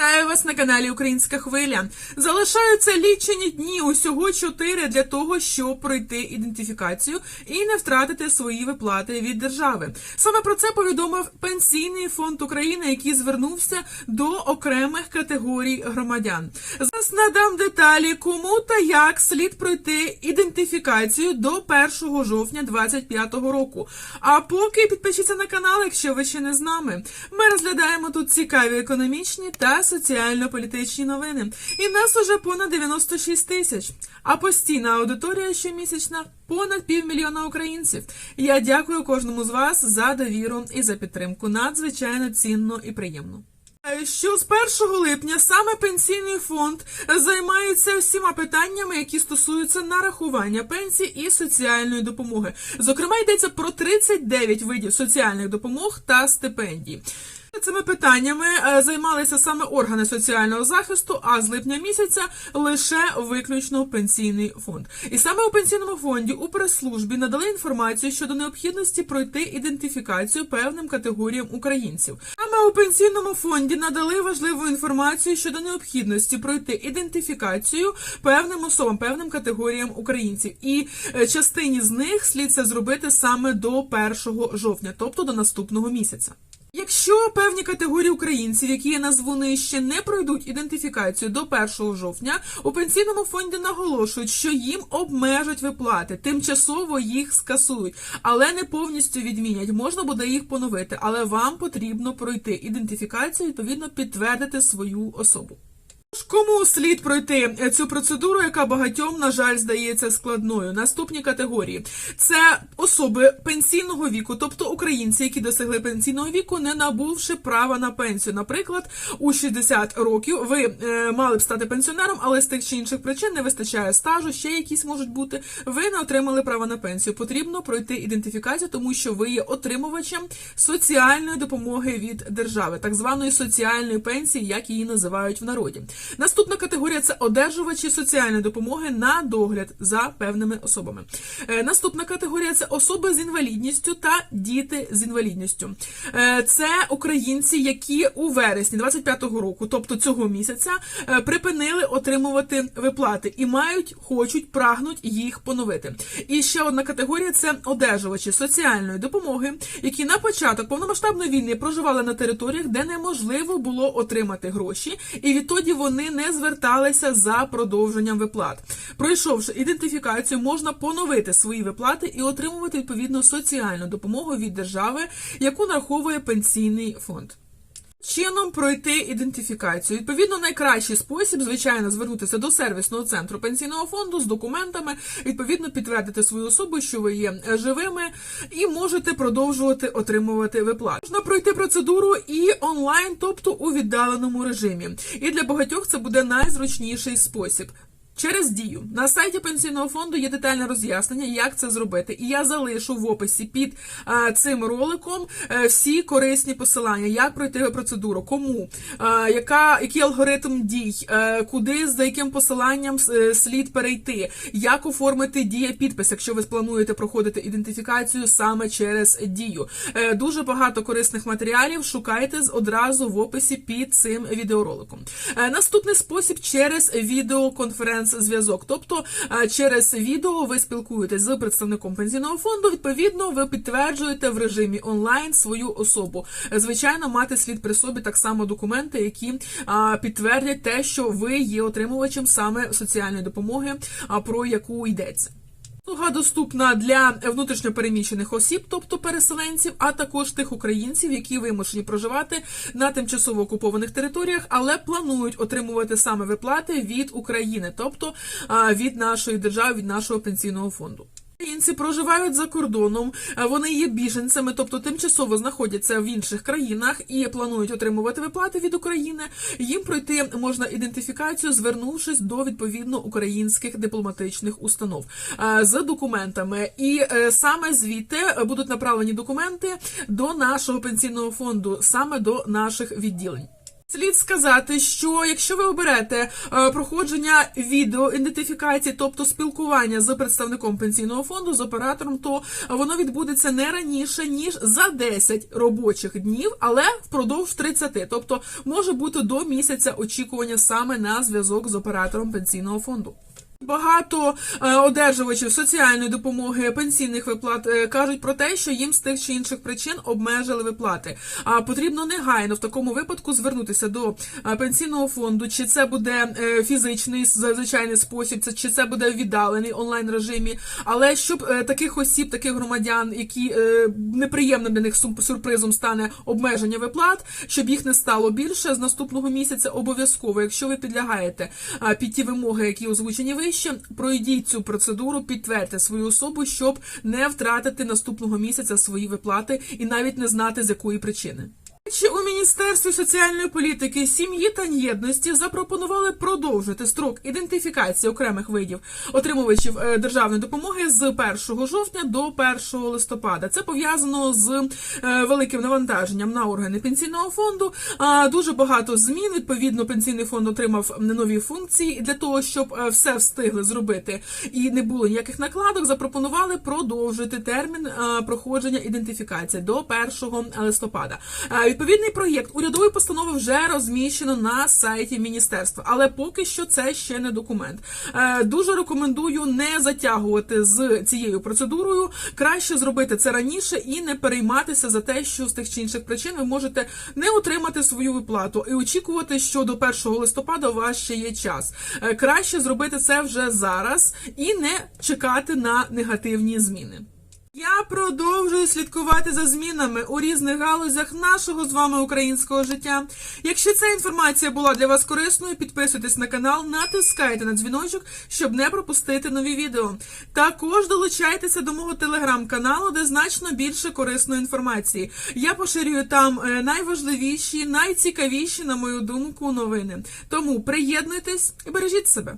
Вітаю вас на каналі Українська Хвиля. Залишаються лічені дні, усього чотири для того, щоб пройти ідентифікацію і не втратити свої виплати від держави. Саме про це повідомив Пенсійний фонд України, який звернувся до окремих категорій громадян. Зараз надам деталі, кому та як слід пройти ідентифікацію до 1 жовтня 2025 року. А поки підпишіться на канал, якщо ви ще не з нами. Ми розглядаємо тут цікаві економічні та соціально-політичні новини. І нас уже понад 96 тисяч. А постійна аудиторія щомісячна понад півмільйона українців. Я дякую кожному з вас за довіру і за підтримку. Надзвичайно цінно і приємно. Що з 1 липня саме пенсійний фонд займається всіма питаннями, які стосуються нарахування пенсій і соціальної допомоги. Зокрема, йдеться про 39 видів соціальних допомог та стипендій. Цими питаннями е, займалися саме органи соціального захисту, а з липня місяця лише виключно пенсійний фонд. І саме у пенсійному фонді у прес-службі надали інформацію щодо необхідності пройти ідентифікацію певним категоріям українців. Саме у пенсійному фонді надали важливу інформацію щодо необхідності пройти ідентифікацію певним особам, певним категоріям українців. І е, частині з них слід це зробити саме до 1 жовтня, тобто до наступного місяця. Якщо певні категорії українців, які я назву нижче, не пройдуть ідентифікацію до 1 жовтня, у пенсійному фонді наголошують, що їм обмежать виплати, тимчасово їх скасують, але не повністю відмінять. Можна буде їх поновити, але вам потрібно пройти ідентифікацію, відповідно підтвердити свою особу. Кому слід пройти цю процедуру, яка багатьом, на жаль, здається складною? Наступні категорії це особи пенсійного віку, тобто українці, які досягли пенсійного віку, не набувши права на пенсію. Наприклад, у 60 років ви е, мали б стати пенсіонером, але з тих чи інших причин не вистачає стажу, ще якісь можуть бути. Ви не отримали право на пенсію. Потрібно пройти ідентифікацію, тому що ви є отримувачем соціальної допомоги від держави, так званої соціальної пенсії, як її називають в народі. Наступна категорія це одержувачі соціальної допомоги на догляд за певними особами. Е, Наступна категорія це особи з інвалідністю та діти з інвалідністю. Е, Це українці, які у вересні 25-го року, тобто цього місяця, е, припинили отримувати виплати і мають, хочуть, прагнуть їх поновити. І ще одна категорія це одержувачі соціальної допомоги, які на початок повномасштабної війни проживали на територіях, де неможливо було отримати гроші, і відтоді вони не зверталися за продовженням виплат. Пройшовши ідентифікацію, можна поновити свої виплати і отримувати відповідно соціальну допомогу від держави, яку нараховує пенсійний фонд. Чином пройти ідентифікацію. Відповідно, найкращий спосіб, звичайно, звернутися до сервісного центру пенсійного фонду з документами, відповідно, підтвердити свою особу, що ви є живими, і можете продовжувати отримувати виплату. Можна пройти процедуру і онлайн, тобто у віддаленому режимі. І для багатьох це буде найзручніший спосіб. Через дію на сайті пенсійного фонду є детальне роз'яснення, як це зробити. І я залишу в описі під е, цим роликом е, всі корисні посилання, як пройти процедуру, кому, е, яка, який алгоритм дій, е, куди за яким посиланням слід перейти, як оформити дія підпис, якщо ви плануєте проходити ідентифікацію саме через дію. Е, дуже багато корисних матеріалів шукайте одразу в описі під цим відеороликом. Е, Наступний спосіб через відеоконференц-зв'язок. Тобто е, через відео ви спілкуєтесь з представником пенсійного фонду. Відповідно, ви підтверджуєте в режимі онлайн свою особу. Е, Звичайно, мати слід при собі так само документи, які підтвердять те, що ви є отримувачем саме соціальної допомоги, про яку йдеться. Послуга доступна для внутрішньопереміщених осіб, тобто переселенців, а також тих українців, які вимушені проживати на тимчасово окупованих територіях, але планують отримувати саме виплати від України, тобто від нашої держави, від нашого пенсійного фонду. Українці проживають за кордоном, вони є біженцями, тобто тимчасово знаходяться в інших країнах і планують отримувати виплати від України. Їм пройти можна ідентифікацію, звернувшись до відповідно українських дипломатичних установ а, з документами. І е, саме звідти будуть направлені документи до нашого пенсійного фонду, саме до наших відділень. Слід сказати, що якщо ви оберете е, проходження відеоідентифікації, тобто спілкування з представником пенсійного фонду, з оператором, то воно відбудеться не раніше ніж за 10 робочих днів, але впродовж 30. Тобто може бути до місяця очікування саме на зв'язок з оператором пенсійного фонду. Багато е, одержувачів соціальної допомоги пенсійних виплат е, кажуть про те, що їм з тих чи інших причин обмежили виплати. А потрібно негайно в такому випадку звернутися до е, пенсійного фонду, чи це буде фізичний звичайний спосіб, це чи це буде віддалений онлайн режимі. Але щоб таких осіб, таких громадян, які неприємним для них сюрпризом стане обмеження виплат, щоб їх не стало більше з наступного місяця, обов'язково, якщо ви підлягаєте під ті вимоги, які озвучені вище, пройдіть цю процедуру, підтвердьте свою особу, щоб не втратити наступного місяця свої виплати і навіть не знати з якої причини. Чи у Міністерстві соціальної політики, сім'ї та єдності запропонували продовжити строк ідентифікації окремих видів отримувачів е, державної допомоги з 1 жовтня до 1 листопада. Це пов'язано з е, великим навантаженням на органи пенсійного фонду. Дуже багато змін. Відповідно, пенсійний фонд отримав нові функції. Для того, щоб е, все встигли зробити і не було ніяких накладок, запропонували продовжити термін проходження ідентифікації до 1 листопада. Відповідний проєкт урядової постанови вже розміщено на сайті міністерства, але поки що це ще не документ. Е, Дуже рекомендую не затягувати з цією процедурою. Краще зробити це раніше і не перейматися за те, що з тих чи інших причин ви можете не отримати свою виплату і очікувати, що до 1 листопада у вас ще є час. Е, Краще зробити це вже зараз і не чекати на негативні зміни. Я продовжую слідкувати за змінами у різних галузях нашого з вами українського життя. Якщо ця інформація була для вас корисною, підписуйтесь на канал, натискайте на дзвіночок, щоб не пропустити нові відео. Також долучайтеся до мого телеграм-каналу, де значно більше корисної інформації. Я поширюю там е, найважливіші, найцікавіші, на мою думку, новини. Тому приєднуйтесь і бережіть себе.